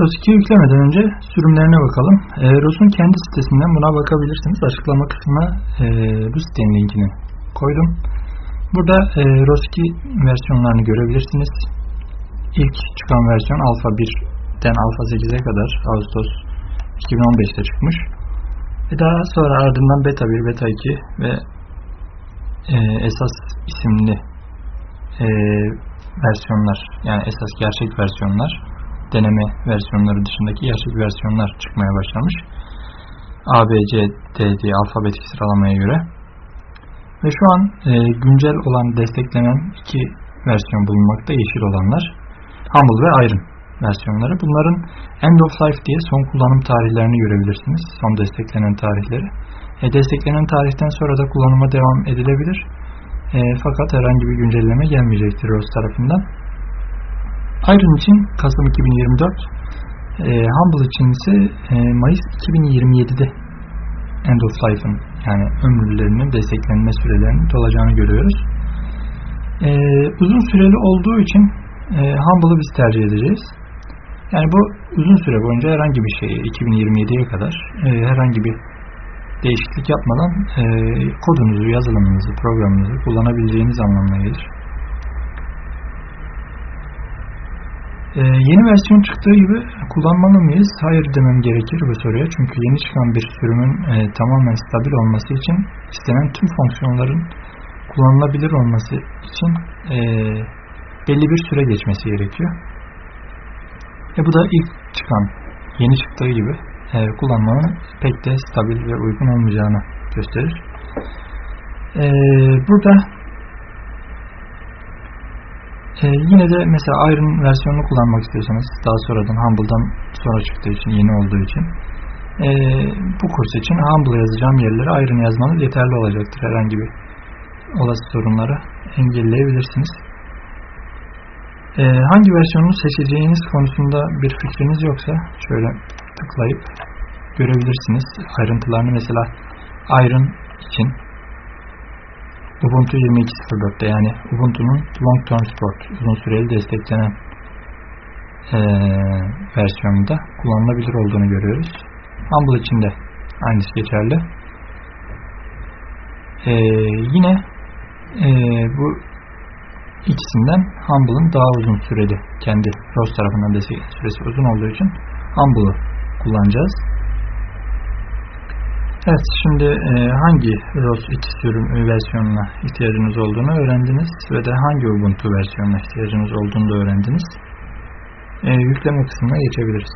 ROS2'yi yüklemeden önce sürümlerine bakalım. E, ROS'un kendi sitesinden buna bakabilirsiniz. Açıklama kısmına e, bu sitenin linkini koydum. Burada e, ROS2 versiyonlarını görebilirsiniz. İlk çıkan versiyon Alpha 1'den Alpha 8'e kadar Ağustos 2015'te çıkmış. Ve daha sonra ardından Beta 1, Beta 2 ve e, esas isimli e, versiyonlar yani esas gerçek versiyonlar deneme versiyonları dışındaki gerçek versiyonlar çıkmaya başlamış. A, B, C, D diye alfabetik sıralamaya göre. Ve şu an e, güncel olan desteklenen iki versiyon bulunmakta yeşil olanlar. Humble ve Iron versiyonları. Bunların End of Life diye son kullanım tarihlerini görebilirsiniz. Son desteklenen tarihleri. E, desteklenen tarihten sonra da kullanıma devam edilebilir. E, fakat herhangi bir güncelleme gelmeyecektir ROS tarafından. Iron için Kasım 2024, e, Humble için ise e, Mayıs 2027'de End of Life'ın yani ömürlerinin desteklenme sürelerinin dolacağını görüyoruz. E, uzun süreli olduğu için e, Humble'ı biz tercih edeceğiz. Yani bu uzun süre boyunca herhangi bir şeyi 2027'ye kadar e, herhangi bir değişiklik yapmadan e, kodunuzu, yazılımınızı, programınızı kullanabileceğiniz anlamına gelir. Ee, yeni versiyon çıktığı gibi kullanmalı mıyız? Hayır demem gerekir bu soruya. Çünkü yeni çıkan bir sürümün e, tamamen stabil olması için istenen tüm fonksiyonların kullanılabilir olması için e, belli bir süre geçmesi gerekiyor. E bu da ilk çıkan, yeni çıktığı gibi e, kullanmanın pek de stabil ve uygun olmayacağını gösterir. E, burada ee, yine de mesela Iron versiyonunu kullanmak istiyorsanız daha sonradan Humble'dan sonra çıktığı için yeni olduğu için e, bu kurs için Humble yazacağım yerlere Iron yazmanız yeterli olacaktır. Herhangi bir olası sorunları engelleyebilirsiniz. E, hangi versiyonu seçeceğiniz konusunda bir fikriniz yoksa şöyle tıklayıp görebilirsiniz. Ayrıntılarını mesela Iron için Ubuntu 22.04'te yani Ubuntu'nun Long Term Support uzun süreli desteklenen e, versiyonunda kullanılabilir olduğunu görüyoruz. Humble için de aynısı geçerli. E, yine e, bu ikisinden Humble'ın daha uzun süreli kendi ROS tarafından destek süresi uzun olduğu için Humble'ı kullanacağız. Evet, şimdi e, hangi ROS 2 sürüm versiyonuna ihtiyacınız olduğunu öğrendiniz ve de hangi Ubuntu versiyonuna ihtiyacınız olduğunu da öğrendiniz. E, yükleme kısmına geçebiliriz.